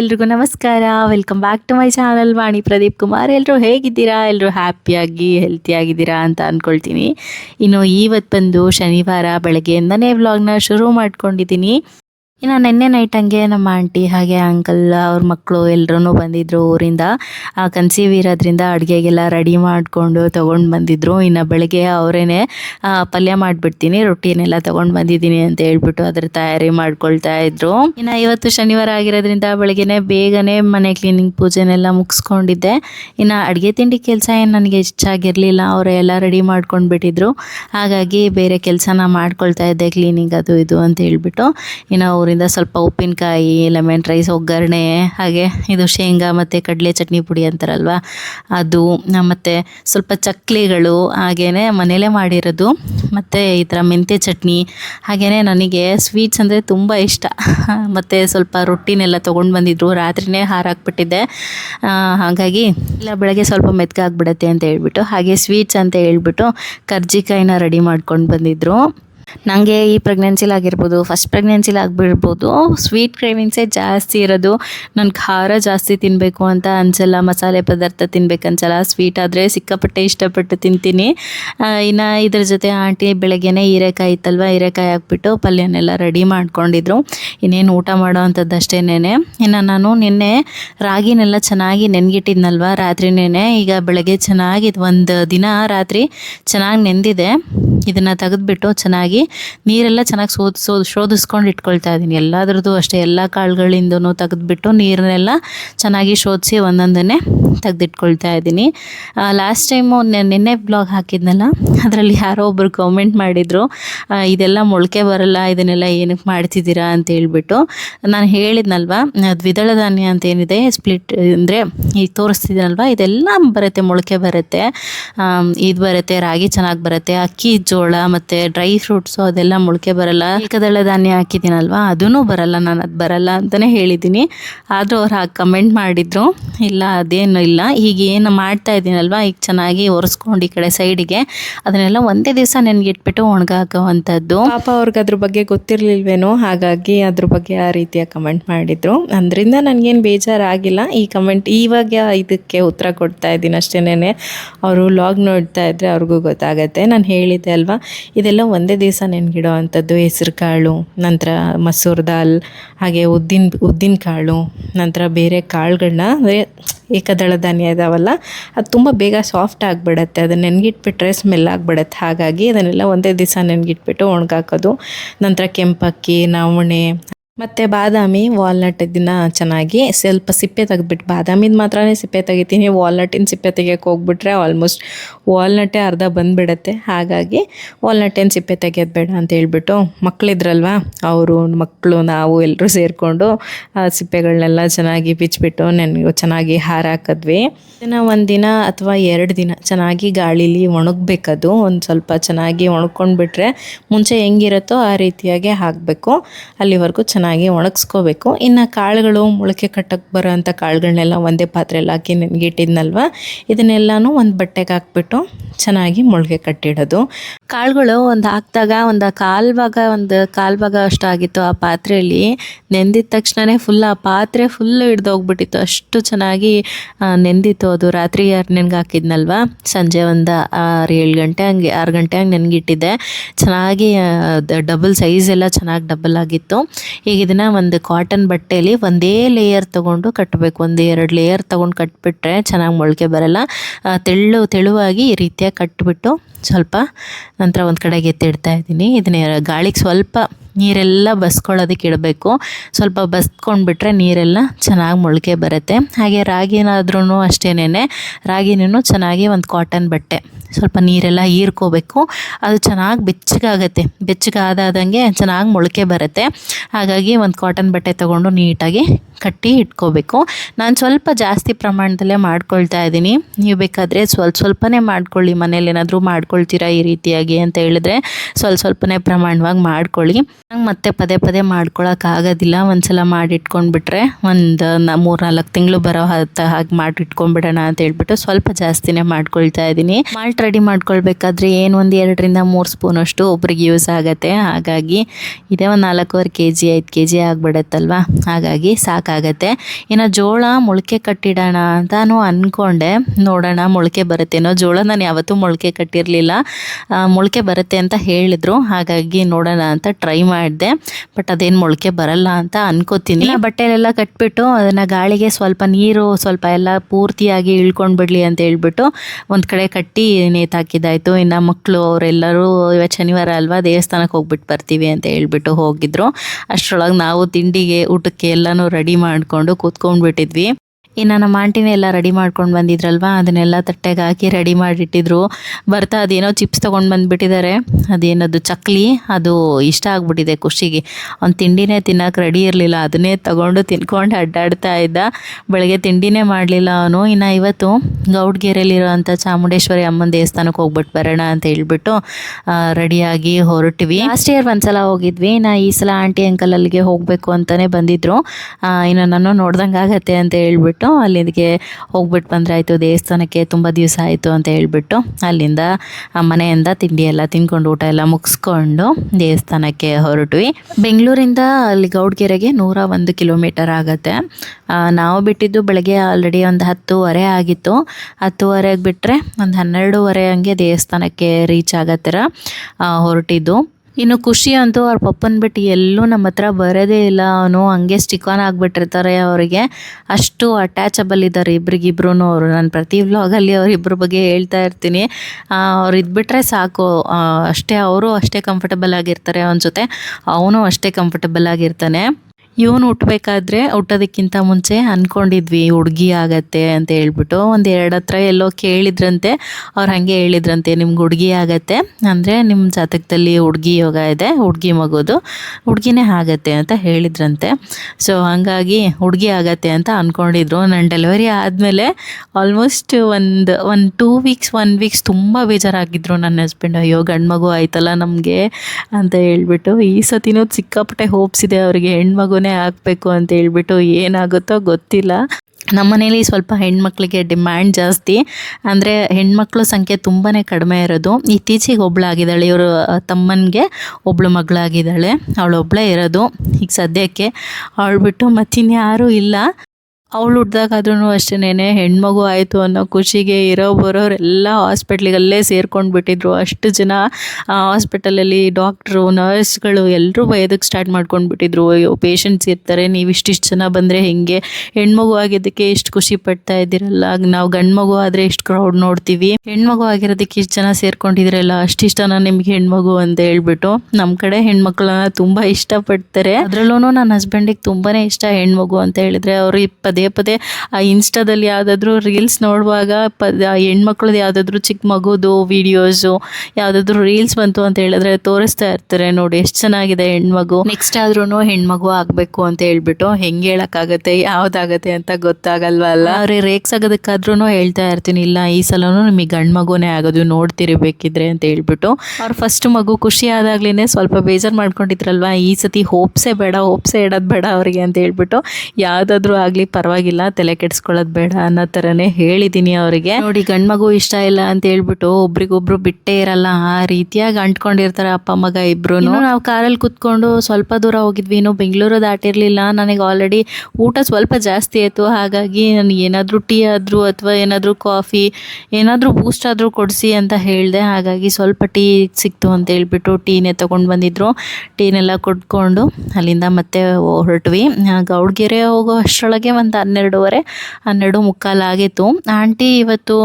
ಎಲ್ರಿಗೂ ನಮಸ್ಕಾರ. Welcome back to my channel Vani Pradeep Kumar. ಎಲ್ಲರೂ ಹೇಗಿದ್ದೀರಾ? ಎಲ್ಲರೂ ಹ್ಯಾಪಿಯಾಗಿ ಹೆಲ್ತಿಯಾಗಿದ್ದೀರಾ ಅಂತ ಅಂದ್ಕೊಳ್ತೀನಿ ಇನ್ನು ಇವತ್ತು ಬಂದು ಶನಿವಾರ ಬೆಳಗ್ಗೆಯಿಂದನೇ ವ್ಲಾಗ್ನ ಶುರು ಮಾಡ್ಕೊಂಡಿದ್ದೀನಿ. ಇನ್ನು ನಿನ್ನೆ ನೈಟ್ ಹಂಗೆ ನಮ್ಮ ಆಂಟಿ ಹಾಗೆ ಅಂಕಲ್ ಅವ್ರ ಮಕ್ಕಳು ಎಲ್ಲರೂ ಬಂದಿದ್ರು ಊರಿಂದ. ಕನ್ಸೀವ್ ಇರೋದ್ರಿಂದ ಅಡುಗೆಗೆಲ್ಲ ರೆಡಿ ಮಾಡಿಕೊಂಡು ತೊಗೊಂಡು ಬಂದಿದ್ರು. ಇನ್ನು ಬೆಳಗ್ಗೆ ಅವರೇನೆ ಪಲ್ಯ ಮಾಡಿಬಿಡ್ತೀನಿ, ರೊಟ್ಟಿನೆಲ್ಲ ತೊಗೊಂಡು ಬಂದಿದ್ದೀನಿ ಅಂತ ಹೇಳ್ಬಿಟ್ಟು ಅದ್ರ ತಯಾರಿ ಮಾಡ್ಕೊಳ್ತಾ ಇದ್ರು. ಇನ್ನು ಇವತ್ತು ಶನಿವಾರ ಆಗಿರೋದ್ರಿಂದ ಬೆಳಗ್ಗೆನೆ ಬೇಗನೆ ಮನೆ ಕ್ಲೀನಿಂಗ್ ಪೂಜೆನೆಲ್ಲ ಮುಗಿಸ್ಕೊಂಡಿದ್ದೆ. ಇನ್ನು ಅಡುಗೆ ತಿಂಡಿ ಕೆಲಸ ಏನು ನನಗೆ ಅವರೇ ಎಲ್ಲ ರೆಡಿ ಮಾಡ್ಕೊಂಡು ಬಿಟ್ಟಿದ್ರು. ಹಾಗಾಗಿ ಬೇರೆ ಕೆಲಸನ ಮಾಡ್ಕೊಳ್ತಾ ಇದ್ದೆ ಕ್ಲೀನಿಂಗ್ ಅದು ಇದು ಅಂತ ಹೇಳ್ಬಿಟ್ಟು. ಇನ್ನು ಅವರಿಂದ ಸ್ವಲ್ಪ ಉಪ್ಪಿನಕಾಯಿ ಲೆಮನ್ ರೈಸ್ ಒಗ್ಗರಣೆ, ಹಾಗೆ ಇದು ಶೇಂಗಾ ಮತ್ತು ಕಡಲೆ ಚಟ್ನಿ ಪುಡಿ ಅಂತಾರಲ್ವ? ಅದು, ಮತ್ತು ಸ್ವಲ್ಪ ಚಕ್ಲಿಗಳು ಹಾಗೆಯೇ ಮನೇಲೇ ಮಾಡಿರೋದು. ಮತ್ತು ಈ ಥರ ಮೆಂತ್ಯ ಚಟ್ನಿ ಹಾಗೆಯೇ ನನಗೆ ಸ್ವೀಟ್ಸ್ ಅಂದರೆ ತುಂಬ ಇಷ್ಟ. ಮತ್ತು ಸ್ವಲ್ಪ ರೊಟ್ಟಿನೆಲ್ಲ ತೊಗೊಂಡು ಬಂದಿದ್ರು, ರಾತ್ರಿನೇ ಹಾರಾಕ್ಬಿಟ್ಟಿದ್ದೆ ಹಾಗಾಗಿ ಇಲ್ಲ, ಬೆಳಗ್ಗೆ ಸ್ವಲ್ಪ ಮೆತ್ಗಾಗ್ಬಿಡತ್ತೆ ಅಂತ ಹೇಳ್ಬಿಟ್ಟು, ಹಾಗೆ ಸ್ವೀಟ್ಸ್ ಅಂತ ಹೇಳ್ಬಿಟ್ಟು ಕರ್ಜಿಕಾಯಿನ ರೆಡಿ ಮಾಡ್ಕೊಂಡು ಬಂದಿದ್ರು. ನನಗೆ ಈ ಪ್ರೆಗ್ನೆನ್ಸಿಲಾಗಿರ್ಬೋದು ಫಸ್ಟ್ ಪ್ರೆಗ್ನೆನ್ಸಿಲಿ ಆಗಿಬಿಡ್ಬೋದು ಸ್ವೀಟ್ ಕ್ರೇವಿಂಗ್ಸೇ ಜಾಸ್ತಿ ಇರೋದು. ನಾನು ಖಾರ ಜಾಸ್ತಿ ತಿನ್ನಬೇಕು ಅಂತ ಅನ್ಸಲ್ಲ ಮಸಾಲೆ ಪದಾರ್ಥ ತಿನ್ಬೇಕು ಅನ್ಸಲ್ಲ ಸ್ವೀಟ್ ಆದರೆ ಸಿಕ್ಕಾಪಟ್ಟೆ ಇಷ್ಟಪಟ್ಟು ತಿಂತೀನಿ. ಇನ್ನು ಇದ್ರ ಜೊತೆ ಆಂಟಿ ಬೆಳಗ್ಗೆನೇ ಹೀರೆಕಾಯಿ ಇತ್ತಲ್ವ, ಹೀರೆಕಾಯಿ ಹಾಕ್ಬಿಟ್ಟು ಪಲ್ಯನೆಲ್ಲ ರೆಡಿ ಮಾಡ್ಕೊಂಡಿದ್ರು. ಇನ್ನೇನು ಊಟ ಮಾಡೋ ಅಂಥದ್ದು ಅಷ್ಟೇನೆ ಇನ್ನು ನಾನು ನಿನ್ನೆ ರಾಗಿನೆಲ್ಲ ಚೆನ್ನಾಗಿ ನೆನ್ಗಿಟ್ಟಿದ್ನಲ್ವ ರಾತ್ರಿನೇ ಈಗ ಬೆಳಗ್ಗೆ ಚೆನ್ನಾಗಿ ಒಂದು ದಿನ ರಾತ್ರಿ ಚೆನ್ನಾಗಿ ನೆಂದಿದೆ. ಇದನ್ನು ತೆಗೆದ್ಬಿಟ್ಟು ಚೆನ್ನಾಗಿ ನೀರೆಲ್ಲ ಚೆನ್ನಾಗಿ ಸೋದ್ ಸೋದ್ ಶೋಧಿಸ್ಕೊಂಡು ಇಟ್ಕೊಳ್ತಾ ಇದ್ದೀನಿ ಎಲ್ಲದ್ರದ್ದು ಅಷ್ಟೇ, ಎಲ್ಲ ಕಾಳುಗಳಿಂದನೂ ತೆಗೆದುಬಿಟ್ಟು ನೀರನ್ನೆಲ್ಲ ಚೆನ್ನಾಗಿ ಶೋಧಿಸಿ ಒಂದೊಂದನ್ನೇ ತೆಗೆದಿಟ್ಕೊಳ್ತಾ ಇದ್ದೀನಿ ಲಾಸ್ಟ್ ಟೈಮು ನಿನ್ನೆ ಬ್ಲಾಗ್ ಹಾಕಿದ್ನಲ್ಲ, ಅದರಲ್ಲಿ ಯಾರೋ ಒಬ್ಬರು ಕಮೆಂಟ್ ಮಾಡಿದರು ಇದೆಲ್ಲ ಮೊಳಕೆ ಬರಲ್ಲ, ಇದನ್ನೆಲ್ಲ ಏನಕ್ಕೆ ಮಾಡ್ತಿದ್ದೀರಾ ಅಂತ ಹೇಳ್ಬಿಟ್ಟು. ನಾನು ಹೇಳಿದ್ನಲ್ವ ದ್ವಿದಳ ಧಾನ್ಯ ಅಂತ ಏನಿದೆ ಸ್ಪ್ಲಿಟ್ ಅಂದರೆ ಈಗ ತೋರಿಸ್ತಿದ್ದೀನಲ್ವ ಇದೆಲ್ಲ ಬರುತ್ತೆ, ಮೊಳಕೆ ಬರುತ್ತೆ. ಇದು ಬರುತ್ತೆ, ರಾಗಿ ಚೆನ್ನಾಗಿ ಬರುತ್ತೆ, ಅಕ್ಕಿ, ಜೋಳ ಮತ್ತು ಡ್ರೈ ಫ್ರೂಟ್ಸು ಅದೆಲ್ಲ ಮೊಳಕೆ ಬರಲ್ಲ. ಏಕದಳ ಧಾನ್ಯ ಹಾಕಿದ್ದೀನಲ್ವ? ಅದೂ ಬರಲ್ಲ ನಾನು, ಅದು ಬರಲ್ಲ ಅಂತಲೇ ಹೇಳಿದ್ದೀನಿ. ಆದರೂ ಅವ್ರು ಹಾಗೆ ಕಮೆಂಟ್ ಮಾಡಿದರು. ಇಲ್ಲ, ಅದೇನು ಇಲ್ಲ. ಈಗ ಏನು ಮಾಡ್ತಾ ಇದ್ದೀನಲ್ವ? ಈಗ ಚೆನ್ನಾಗಿ ಒರೆಸ್ಕೊಂಡು ಈ ಕಡೆ ಸೈಡಿಗೆ ಅದನ್ನೆಲ್ಲ ಒಂದೇ ದಿವಸ ನೆನಗಿಟ್ಬಿಟ್ಟು ಒಣಗಾಕೋವಂಥದ್ದು. ಪಾಪ ಅವ್ರಿಗೆ ಅದ್ರ ಬಗ್ಗೆ ಗೊತ್ತಿರಲಿಲ್ವೇನೋ? ಹಾಗಾಗಿ ಅದ್ರ ಬಗ್ಗೆ ಆ ರೀತಿಯ ಕಮೆಂಟ್ ಮಾಡಿದ್ರು. ಅದರಿಂದ ನನಗೇನು ಬೇಜಾರಾಗಿಲ್ಲ. ಈ ಕಮೆಂಟ್ ಇವಾಗ ಇದಕ್ಕೆ ಉತ್ತರ ಕೊಡ್ತಾ ಇದ್ದೀನಿ ಅಷ್ಟೇನೆ ಅವರು ಲಾಗ್ ನೋಡ್ತಾ ಇದ್ರೆ ಅವ್ರಿಗೂ ಗೊತ್ತಾಗತ್ತೆ. ನಾನು ಹೇಳಿದ್ದೆ ಅಲ್ವಾ? ಇದೆಲ್ಲ ಒಂದೇ ದಿವಸ ನೆನ್ಗಿಡೋ ಅಂಥದ್ದು ಹೆಸ್ರು ಕಾಳು, ನಂತರ ಮಸೂರ್ ದಾಲ್, ಹಾಗೆ ಉದ್ದಿನ ಉದ್ದಿನ ಕಾಳು, ನಂತರ ಬೇರೆ ಕಾಳುಗಳನ್ನ ಅಂದರೆ ಏಕದಳ ಧಾನ್ಯ ಇದಾವಲ್ಲ, ಅದು ತುಂಬ ಬೇಗ ಸಾಫ್ಟ್ ಆಗಿಬಿಡತ್ತೆ. ಅದನ್ನು ನೆನಗಿಟ್ಬಿಟ್ರೆ ಸ್ಮೆಲ್ ಆಗಿಬಿಡತ್ತೆ. ಹಾಗಾಗಿ ಅದನ್ನೆಲ್ಲ ಒಂದೇ ದಿವಸ ನೆನಗಿಟ್ಬಿಟ್ಟು ಒಣಗಾಕೋದು. ನಂತರ ಕೆಂಪಕ್ಕಿ, ನವಣೆ ಮತ್ತು ಬಾದಾಮಿ ವಾಲ್ನಟ್ ಇದನ್ನ ಚೆನ್ನಾಗಿ ಸ್ವಲ್ಪ ಸಿಪ್ಪೆ ತೆಗೆದ್ಬಿಟ್ಟು ಬಾದಾಮಿದು ಮಾತ್ರನೇ ಸಿಪ್ಪೆ ತೆಗಿತೀನಿ. ವಾಲ್ನಟ್ಟಿನ ಸಿಪ್ಪೆ ತೆಗಿಯೋಕೆ ಹೋಗ್ಬಿಟ್ರೆ ಆಲ್ಮೋಸ್ಟ್ ವಾಲ್ನಟ್ಟೆ ಅರ್ಧ ಬಂದುಬಿಡತ್ತೆ. ಹಾಗಾಗಿ ವಾಲ್ನಟ್ಟಿನ ಸಿಪ್ಪೆ ತೆಗಿಯೋದು ಬೇಡ ಅಂತ ಹೇಳ್ಬಿಟ್ಟು ಮಕ್ಕಳಿದ್ರಲ್ವಾ ಅವರು ಮಕ್ಕಳು ನಾವು ಎಲ್ಲರೂ ಸೇರಿಕೊಂಡು ಆ ಸಿಪ್ಪೆಗಳನ್ನೆಲ್ಲ ಚೆನ್ನಾಗಿ ಬಿಚ್ಚಿಬಿಟ್ಟು ನನಗೆ ಚೆನ್ನಾಗಿ ಹಾರ ಹಾಕಿದ್ವಿ. ಒಂದಿನ ಅಥವಾ ಎರಡು ದಿನ ಚೆನ್ನಾಗಿ ಗಾಳೀಲಿ ಒಣಗಬೇಕದು. ಒಂದು ಸ್ವಲ್ಪ ಚೆನ್ನಾಗಿ ಒಣಕೊಂಡ್ಬಿಟ್ರೆ ಮುಂಚೆ ಹೆಂಗಿರುತ್ತೋ ಆ ರೀತಿಯಾಗಿ ಹಾಕಬೇಕು. ಅಲ್ಲಿವರೆಗೂ ಚೆನ್ನಾಗಿ ಒಣಗಿಸ್ಕೋಬೇಕು. ಇನ್ನು ಕಾಳುಗಳು ಮೊಳಕೆ ಕಟ್ಟಕ್ಕೆ ಬರೋ ಅಂಥ ಕಾಳುಗಳನ್ನೆಲ್ಲ ಒಂದೇ ಪಾತ್ರೆಯಲ್ಲಿ ಹಾಕಿ ನೆನ್ಗಿಟ್ಟಿದ್ನಲ್ವ? ಇದನ್ನೆಲ್ಲನೂ ಒಂದು ಬಟ್ಟೆಗೆ ಹಾಕ್ಬಿಟ್ಟು ಚೆನ್ನಾಗಿ ಮೊಳಕೆ ಕಟ್ಟಿಡೋದು. ಕಾಳುಗಳು ಒಂದು ಹಾಕಿದಾಗ ಒಂದು ಕಾಲು ಭಾಗ, ಒಂದು ಕಾಲು ಭಾಗ ಅಷ್ಟು ಆಗಿತ್ತು ಆ ಪಾತ್ರೆಯಲ್ಲಿ. ನೆಂದಿದ ತಕ್ಷಣವೇ ಫುಲ್ ಆ ಪಾತ್ರೆ ಫುಲ್ಲು ಹಿಡ್ದೋಗ್ಬಿಟ್ಟಿತ್ತು. ಅಷ್ಟು ಚೆನ್ನಾಗಿ ನೆಂದಿತ್ತು ಅದು. ರಾತ್ರಿ ನೆನ್ಗೆ ಹಾಕಿದ್ನಲ್ವ? ಸಂಜೆ ಒಂದು ಆರು ಏಳು ಗಂಟೆ ಹಂಗೆ, ಆರು ಗಂಟೆ ಹಂಗೆ ನೆನಗಿಟ್ಟಿದ್ದೆ. ಚೆನ್ನಾಗಿ ಡಬಲ್ ಸೈಜ್ ಎಲ್ಲ ಚೆನ್ನಾಗಿ ಡಬಲ್ ಆಗಿತ್ತು. ಈಗ ಇದನ್ನು ಒಂದು ಕಾಟನ್ ಬಟ್ಟೆಯಲ್ಲಿ ಒಂದೇ ಲೇಯರ್ ತೊಗೊಂಡು ಕಟ್ಟಬೇಕು ಒಂದು ಎರಡು ಲೇಯರ್ ತೊಗೊಂಡು ಕಟ್ಬಿಟ್ರೆ ಚೆನ್ನಾಗಿ ಮೊಳಕೆ ಬರಲ್ಲ. ತೆಳ್ಳು, ತೆಳುವಾಗಿ ಈ ರೀತಿಯಾಗಿ ಕಟ್ಬಿಟ್ಟು ಸ್ವಲ್ಪ ನಂತರ ಒಂದು ಕಡೆಗೆ ಎತ್ತಿಡ್ತಾ ಇದ್ದೀನಿ. ಇದನ್ನ ಗಾಳಿಗೆ ಸ್ವಲ್ಪ ನೀರೆಲ್ಲ ಬಸ್ಕೊಳ್ಳೋದಕ್ಕೆ ಇಡಬೇಕು. ಸ್ವಲ್ಪ ಬಸ್ಕೊಂಡ್ಬಿಟ್ರೆ ನೀರೆಲ್ಲ ಚೆನ್ನಾಗಿ ಮೊಳಕೆ ಬರುತ್ತೆ. ಹಾಗೆ ರಾಗಿನಾದ್ರೂ ಅಷ್ಟೇನೆ ರಾಗಿನೂ ಚೆನ್ನಾಗಿ ಒಂದು ಕಾಟನ್ ಬಟ್ಟೆ. ಸ್ವಲ್ಪ ನೀರೆಲ್ಲ ಹೀರ್ಕೋಬೇಕು. ಅದು ಚೆನ್ನಾಗಿ ಬೆಚ್ಚಗಾಗತ್ತೆ. ಬೆಚ್ಚಗಾದಂಗೆ ಚೆನ್ನಾಗಿ ಮೊಳಕೆ ಬರುತ್ತೆ. ಹಾಗಾಗಿ ಒಂದು ಕಾಟನ್ ಬಟ್ಟೆ ತೊಗೊಂಡು ನೀಟಾಗಿ ಕಟ್ಟಿ ಇಟ್ಕೋಬೇಕು. ನಾನು ಸ್ವಲ್ಪ ಜಾಸ್ತಿ ಪ್ರಮಾಣದಲ್ಲೇ ಮಾಡ್ಕೊಳ್ತಾ ಇದ್ದೀನಿ. ನೀವು ಬೇಕಾದರೆ ಸ್ವಲ್ಪ ಸ್ವಲ್ಪನೇ ಮಾಡ್ಕೊಳ್ಳಿ. ಮನೇಲಿ ಏನಾದರೂ ಮಾಡ್ಕೊಳ್ತೀರಾ ಈ ರೀತಿಯಾಗಿ ಅಂತ ಹೇಳಿದ್ರೆ ಸ್ವಲ್ಪ ಸ್ವಲ್ಪನೇ ಪ್ರಮಾಣವಾಗಿ ಮಾಡ್ಕೊಳ್ಳಿ. ನಂಗೆ ಮತ್ತೆ ಪದೇ ಪದೇ ಮಾಡ್ಕೊಳಕ್ಕಾಗೋದಿಲ್ಲ ಒಂದ್ಸಲ ಮಾಡಿಟ್ಕೊಂಡ್ಬಿಟ್ರೆ ಒಂದು ಮೂರು ನಾಲ್ಕು ತಿಂಗಳು ಬರೋ ಹತ್ತ ಹಾಗೆ ಮಾಡಿಟ್ಕೊಂಡ್ಬಿಡೋಣ ಅಂತ ಹೇಳ್ಬಿಟ್ಟು ಸ್ವಲ್ಪ ಜಾಸ್ತಿನೇ ಮಾಡ್ಕೊಳ್ತಾ ಇದ್ದೀನಿ. ಮಾಲ್ಟ್ ರೆಡಿ ಮಾಡ್ಕೊಳ್ಬೇಕಾದ್ರೆ ಏನು ಒಂದು ಎರಡರಿಂದ ಮೂರು ಸ್ಪೂನಷ್ಟು ಒಬ್ರಿಗೆ ಯೂಸ್ ಆಗುತ್ತೆ. ಹಾಗಾಗಿ ಇದೇ ಒಂದು ನಾಲ್ಕೂವರೆ ಕೆ ಜಿ ಐದು ಕೆ ಜಿ ಆಗಿಬಿಡತ್ತಲ್ವ? ಹಾಗಾಗಿ ಸಾಕಾಗುತ್ತೆ ಮಾಡೋಕ್ಕಾಗತ್ತೆ ಇನ್ನು ಜೋಳ ಮೊಳಕೆ ಕಟ್ಟಿಡೋಣ ಅಂತಾನು ಅಂದ್ಕೊಂಡೆ ನೋಡೋಣ ಮೊಳಕೆ ಬರುತ್ತೇನೋ ಜೋಳ, ನಾನು ಯಾವತ್ತೂ ಮೊಳಕೆ ಕಟ್ಟಿರಲಿಲ್ಲ. ಮೊಳಕೆ ಬರುತ್ತೆ ಅಂತ ಹೇಳಿದರು. ಹಾಗಾಗಿ ನೋಡೋಣ ಅಂತ ಟ್ರೈ ಮಾಡಿದೆ. ಬಟ್ ಅದೇನು ಮೊಳಕೆ ಬರಲ್ಲ ಅಂತ ಅನ್ಕೋತೀನಿ. ಬಟ್ಟೆಲೆಲ್ಲ ಕಟ್ಬಿಟ್ಟು ಅದನ್ನು ಗಾಳಿಗೆ ಸ್ವಲ್ಪ ನೀರು, ಸ್ವಲ್ಪ ಎಲ್ಲ ಪೂರ್ತಿಯಾಗಿ ಇಳ್ಕೊಂಡು ಬಿಡಲಿ ಅಂತ ಹೇಳ್ಬಿಟ್ಟು ಒಂದು ಕಡೆ ಕಟ್ಟಿ ನೇತಾಕಿದ್ದಾಯಿತು ಇನ್ನು ಮಕ್ಕಳು ಅವರೆಲ್ಲರೂ ಇವತ್ತು ಶನಿವಾರ ಅಲ್ವಾ ದೇವಸ್ಥಾನಕ್ಕೆ ಹೋಗ್ಬಿಟ್ಟು ಬರ್ತೀವಿ ಅಂತ ಹೇಳ್ಬಿಟ್ಟು ಹೋಗಿದ್ರು. ಅಷ್ಟರೊಳಗೆ ನಾವು ತಿಂಡಿಗೆ, ಊಟಕ್ಕೆ ಎಲ್ಲನೂ ರೆಡಿ ಮಾಡಿಕೊಂಡು ಕೂತ್ಕೊಂಡ್ಬಿಟ್ಟಿದ್ವಿ. ಇನ್ನು ನಮ್ಮ ಆಂಟಿನೇ ಎಲ್ಲ ರೆಡಿ ಮಾಡ್ಕೊಂಡು ಬಂದಿದ್ರಲ್ವ? ಅದನ್ನೆಲ್ಲ ತಟ್ಟೆಗೆ ಹಾಕಿ ರೆಡಿ ಮಾಡಿಟ್ಟಿದ್ರು. ಬರ್ತಾ ಅದೇನೋ ಚಿಪ್ಸ್ ತೊಗೊಂಡು ಬಂದುಬಿಟ್ಟಿದ್ದಾರೆ. ಅದೇನದು ಚಕ್ಲಿ ಅದು ಇಷ್ಟ ಆಗ್ಬಿಟ್ಟಿದೆ ಖುಷಿಗೆ. ಅವ್ನು ತಿಂಡಿನೇ ತಿನ್ನೋಕೆ ರೆಡಿ ಇರಲಿಲ್ಲ. ಅದನ್ನೇ ತಗೊಂಡು ತಿನ್ಕೊಂಡು ಅಡ್ಡಾಡ್ತಾ ಇದ್ದ. ಬೆಳಗ್ಗೆ ತಿಂಡಿನೇ ಮಾಡಲಿಲ್ಲ ಅವನು. ಇನ್ನು ಇವತ್ತು ಗೌಡ್ಗೆರೆಯಲ್ಲಿರುವಂಥ ಚಾಮುಂಡೇಶ್ವರಿ ಅಮ್ಮನ ದೇವಸ್ಥಾನಕ್ಕೆ ಹೋಗ್ಬಿಟ್ಟು ಬರೋಣ ಅಂತ ಹೇಳ್ಬಿಟ್ಟು ರೆಡಿಯಾಗಿ ಹೊರಟಿವಿ. ಲಾಸ್ಟ್ ಇಯರ್ ಒಂದ್ಸಲ ಹೋಗಿದ್ವಿ. ನಾ ಈ ಸಲ ಆಂಟಿ ಅಂಕಲ್ ಅಲ್ಲಿಗೆ ಹೋಗಬೇಕು ಅಂತಲೇ ಬಂದಿದ್ರು. ಆ, ಇನ್ನು ನಾನು ನೋಡ್ದಂಗೆ ಆಗತ್ತೆ ಅಂತ ಹೇಳ್ಬಿಟ್ಟು. ಅಲ್ಲಿಗೆ ಹೋಗ್ಬಿಟ್ಟು ಬಂದರೆ ಆಯಿತು, ದೇವಸ್ಥಾನಕ್ಕೆ ತುಂಬ ದಿವಸ ಆಯಿತು ಅಂತ ಹೇಳ್ಬಿಟ್ಟು ಅಲ್ಲಿಂದ ಮನೆಯಿಂದ ತಿಂಡಿ ಎಲ್ಲ ತಿನ್ಕೊಂಡು ಊಟ ಎಲ್ಲ ಮುಗಿಸ್ಕೊಂಡು ದೇವಸ್ಥಾನಕ್ಕೆ ಹೊರಟ್ವಿ. ಬೆಂಗಳೂರಿಂದ ಅಲ್ಲಿ ಗೌಡ್ಗೆರೆಗೆ ನೂರ ಒಂದು ಕಿಲೋಮೀಟರ್ ಆಗುತ್ತೆ. ನಾವು ಬಿಟ್ಟಿದ್ದು ಬೆಳಗ್ಗೆ ಆಲ್ರೆಡಿ ಒಂದು ಹತ್ತುವರೆ ಆಗಿತ್ತು. ಹತ್ತುವರೆಗೆ ಬಿಟ್ಟರೆ ಒಂದು ಹನ್ನೆರಡೂವರೆ ಹಂಗೆ ದೇವಸ್ಥಾನಕ್ಕೆ ರೀಚ್ ಆಗತ್ತರ ಹೊರಟಿದ್ದು. ಇನ್ನು ಖುಷಿ ಅಂತೂ ಅವ್ರ ಪಪ್ಪನ ಬಿಟ್ಟು ಎಲ್ಲೂ ನಮ್ಮ ಹತ್ರ ಬರೋದೇ ಇಲ್ಲ. ಅವನು ಹಂಗೆ ಸ್ಟಿಕ್ ಆನ್ ಆಗಿಬಿಟ್ಟಿರ್ತಾರೆ ಅವರಿಗೆ. ಅಷ್ಟು ಅಟ್ಯಾಚಬಲ್ ಇದ್ದಾರೆ ಇಬ್ರಿಗಿಬ್ರು ಅವರು. ನಾನು ಪ್ರತಿ ವ್ಲಾಗಲ್ಲಿ ಅವರಿಬ್ಬರ ಬಗ್ಗೆ ಹೇಳ್ತಾ ಇರ್ತೀನಿ. ಅವ್ರು ಇದ್ಬಿಟ್ರೆ ಸಾಕು. ಅಷ್ಟೇ, ಅವರು ಅಷ್ಟೇ ಕಂಫರ್ಟಬಲ್ ಆಗಿರ್ತಾರೆ ಅವನ ಜೊತೆ. ಅವನು ಅಷ್ಟೇ ಕಂಫರ್ಟಬಲ್ ಆಗಿರ್ತಾನೆ. ಇವನು ಹುಟ್ಟಬೇಕಾದ್ರೆ ಹುಟ್ಟೋದಕ್ಕಿಂತ ಮುಂಚೆ ಅಂದ್ಕೊಂಡಿದ್ವಿ ಹುಡುಗಿ ಆಗತ್ತೆ ಅಂತ ಹೇಳ್ಬಿಟ್ಟು. ಒಂದು ಎರಡು ಹತ್ರ ಎಲ್ಲೋ ಕೇಳಿದ್ರಂತೆ, ಅವ್ರು ಹಾಗೆ ಹೇಳಿದ್ರಂತೆ, ನಿಮ್ಗೆ ಹುಡುಗಿ ಆಗತ್ತೆ, ಅಂದರೆ ನಿಮ್ಮ ಜಾತಕದಲ್ಲಿ ಹುಡುಗಿ ಯೋಗ ಇದೆ, ಹುಡುಗಿ ಮಗೋದು, ಹುಡುಗಿನೇ ಆಗತ್ತೆ ಅಂತ ಹೇಳಿದ್ರಂತೆ. ಸೊ ಹಾಗಾಗಿ ಹುಡುಗಿ ಆಗತ್ತೆ ಅಂತ ಅಂದ್ಕೊಂಡಿದ್ರು ನನ್ನ ಡೆಲಿವರಿ ಆದಮೇಲೆ ಆಲ್ಮೋಸ್ಟ್ ಒಂದು ಒಂದು ಟೂ ವೀಕ್ಸ್, ಒನ್ ವೀಕ್ಸ್ ತುಂಬ ಬೇಜಾರಾಗಿದ್ರು ನನ್ನ ಹಸ್ಬೆಂಡ್. ಅಯ್ಯೋ, ಗಂಡು ಮಗು ಆಯ್ತಲ್ಲ ನಮಗೆ ಅಂತ ಹೇಳ್ಬಿಟ್ಟು ಈ ಸತಿನೂ ಸಿಕ್ಕಾಪಟ್ಟೆ ಹೋಪ್ಸ್ ಇದೆ ಅವರಿಗೆ. ಅವ್ರಿಗೆ ಹೆಣ್ಮಗುನೇ ಆಗಬೇಕು ಅಂತ ಹೇಳ್ಬಿಟ್ಟು ಏನಾಗುತ್ತೋ ಗೊತ್ತಿಲ್ಲ. ನಮ್ಮ ಮನೇಲಿ ಸ್ವಲ್ಪ ಹೆಣ್ಮಕ್ಳಿಗೆ ಡಿಮ್ಯಾಂಡ್ ಜಾಸ್ತಿ. ಅಂದರೆ ಹೆಣ್ಮಕ್ಳು ಸಂಖ್ಯೆ ತುಂಬಾ ಕಡಿಮೆ ಇರೋದು. ಇತ್ತೀಚೆಗೆ ಒಬ್ಳಾಗಿದ್ದಾಳೆ, ಇವರು ತಮ್ಮನಿಗೆ ಒಬ್ಳು ಮಗಳಾಗಿದ್ದಾಳೆ. ಅವಳೊಬ್ಬಳೇ ಇರೋದು. ಈಗ ಸದ್ಯಕ್ಕೆ ಅವಳು ಬಿಟ್ಟು ಮತ್ತಿನ್ಯಾರೂ ಇಲ್ಲ. ಅವಳು ಹುಟ್ಟಿದಾಗಾದ್ರೂ ಅಷ್ಟೇನೆ ಹೆಣ್ಮಗು ಆಯಿತು ಅನ್ನೋ ಖುಷಿಗೆ ಇರೋ ಬರೋರೆಲ್ಲ ಹಾಸ್ಪಿಟ್ಲಿಗಲ್ಲೇ ಸೇರ್ಕೊಂಡು ಬಿಟ್ಟಿದ್ರು ಅಷ್ಟು ಜನ ಹಾಸ್ಪಿಟಲಲ್ಲಿ ಡಾಕ್ಟ್ರು, ನರ್ಸ್ಗಳು ಎಲ್ಲರೂ ಬಯೋದಕ್ಕೆ ಸ್ಟಾರ್ಟ್ ಮಾಡ್ಕೊಂಡು ಬಿಟ್ಟಿದ್ರು ಅಯ್ಯೋ, ಪೇಷಂಟ್ಸ್ ಇರ್ತಾರೆ ನೀವು ಇಷ್ಟಿಷ್ಟು ಜನ ಬಂದರೆ ಹೆಂಗೆ? ಹೆಣ್ಮಗು ಆಗಿದ್ದಕ್ಕೆ ಎಷ್ಟು ಖುಷಿ ಪಡ್ತಾ ಇದ್ದೀರಲ್ಲ? ನಾವು ಗಂಡು ಮಗು ಆದರೆ ಎಷ್ಟು ಕ್ರೌಡ್ ನೋಡ್ತೀವಿ? ಹೆಣ್ಮಗು ಆಗಿರೋದಕ್ಕೆ ಇಷ್ಟು ಜನ ಸೇರ್ಕೊಂಡಿದ್ರಲ್ಲ ಅಷ್ಟಿಷ್ಟನ ನಿಮಗೆ ಹೆಣ್ಮಗು ಅಂತ ಹೇಳ್ಬಿಟ್ಟು ನಮ್ಮ ಕಡೆ ಹೆಣ್ಮಕ್ಳನ್ನ ತುಂಬ ಇಷ್ಟಪಡ್ತಾರೆ. ಅದರಲ್ಲೂ ನನ್ನ ಹಸ್ಬೆಂಡಿಗೆ ತುಂಬಾ ಇಷ್ಟ ಹೆಣ್ಮಗು ಅಂತ ಹೇಳಿದ್ರೆ, ಅವರು ಪದೇ ಪದೇ ಆ ಇನ್ಸ್ಟಾದಲ್ಲಿ ಯಾವುದಾದ್ರೂ ರೀಲ್ಸ್ ನೋಡುವಾಗ ಪದ ಹೆಣ್ಮಕ್ಳದ್ದು ಯಾವುದಾದ್ರೂ ಚಿಕ್ಕ ಮಗುದು ವೀಡಿಯೋಸು ಯಾವುದಾದ್ರೂ ರೀಲ್ಸ್ ಬಂತು ಅಂತ ಹೇಳಿದ್ರೆ ತೋರಿಸ್ತಾ ಇರ್ತಾರೆ ನೋಡಿ ಎಷ್ಟು ಚೆನ್ನಾಗಿದೆ ಹೆಣ್ಮಗು. ನೆಕ್ಸ್ಟ್ ಆದ್ರೂ ಹೆಣ್ಮಗು ಆಗಬೇಕು ಅಂತ ಹೇಳ್ಬಿಟ್ಟು ಹೆಂಗೆ ಹೇಳೋಕ್ಕಾಗತ್ತೆ ಯಾವುದಾಗತ್ತೆ ಅಂತ ಗೊತ್ತಾಗಲ್ವಲ್ಲ ಅವ್ರಿಗೆ ರೇಗ್ಸಾಗೋದಕ್ಕಾದ್ರೂ ಹೇಳ್ತಾ ಇರ್ತೀನಿ. ಇಲ್ಲ ಈ ಸಲನೂ ನಿಮಗೆ ಗಂಡು ಮಗುನೇ ಆಗೋದು ನೋಡ್ತಿರಬೇಕಿದ್ರೆ ಅಂತ ಹೇಳ್ಬಿಟ್ಟು. ಅವ್ರ ಫಸ್ಟ್ ಮಗು ಖುಷಿ ಆದಾಗ್ಲೇ ಸ್ವಲ್ಪ ಬೇಜಾರು ಮಾಡ್ಕೊಂಡಿದ್ರಲ್ವಾ? ಈ ಸತಿ ಹೋಪ್ಸೆ ಬೇಡ ಹೋಪ್ಸೆ ಇಡೋದು ಬೇಡ ಅವರಿಗೆ ಅಂತ ಹೇಳ್ಬಿಟ್ಟು ಯಾವುದಾದ್ರೂ ಆಗಲಿ ಪರವಾಗಿಲ್ಲ ತಲೆ ಕೆಡ್ಸ್ಕೊಳ್ಳೋದ್ ಬೇಡ ಅನ್ನೋ ಥರನೇ ಹೇಳಿದ್ದೀನಿ ಅವರಿಗೆ. ನೋಡಿ ಗಂಡು ಮಗು ಇಷ್ಟ ಇಲ್ಲ ಅಂತ ಹೇಳ್ಬಿಟ್ಟು ಒಬ್ರಿಗೊಬ್ರು ಬಿಟ್ಟೇ ಇರಲ್ಲ ಆ ರೀತಿಯಾಗಿ ಅಂಟ್ಕೊಂಡಿರ್ತಾರೆ ಅಪ್ಪ ಮಗ ಇಬ್ರು. ನಾವು ಕಾರಲ್ಲಿ ಕುತ್ಕೊಂಡು ಸ್ವಲ್ಪ ದೂರ ಹೋಗಿದ್ವಿ ಇನ್ನು ಬೆಂಗಳೂರು ದಾಟಿರ್ಲಿಲ್ಲ ನನಗೆ ಆಲ್ರೆಡಿ ಊಟ ಸ್ವಲ್ಪ ಜಾಸ್ತಿ ಆಯಿತು. ಹಾಗಾಗಿ ನನಗೆ ಏನಾದರೂ ಟೀ ಆದರೂ ಅಥವಾ ಏನಾದರೂ ಕಾಫಿ ಏನಾದರೂ ಬೂಸ್ಟ್ ಆದರೂ ಕೊಡಿಸಿ ಅಂತ ಹೇಳಿದೆ. ಹಾಗಾಗಿ ಸ್ವಲ್ಪ ಟೀ ಸಿಕ್ತು ಅಂತ ಹೇಳ್ಬಿಟ್ಟು ಟೀನೇ ತೊಗೊಂಡು ಬಂದಿದ್ರು. ಟೀನೆಲ್ಲ ಕುಡ್ಕೊಂಡು ಅಲ್ಲಿಂದ ಮತ್ತೆ ಹೊರಟ್ವಿ. ಗೌಡ್ಗೆರೆ ಹೋಗೋ ಅಷ್ಟರೊಳಗೆ ಒಂದು ಹನ್ನೆರಡೂವರೆ, ಹನ್ನೆರಡು ಮುಕ್ಕಾಲು ಆಗಿತ್ತು. ಆಂಟಿ ಇವತ್ತು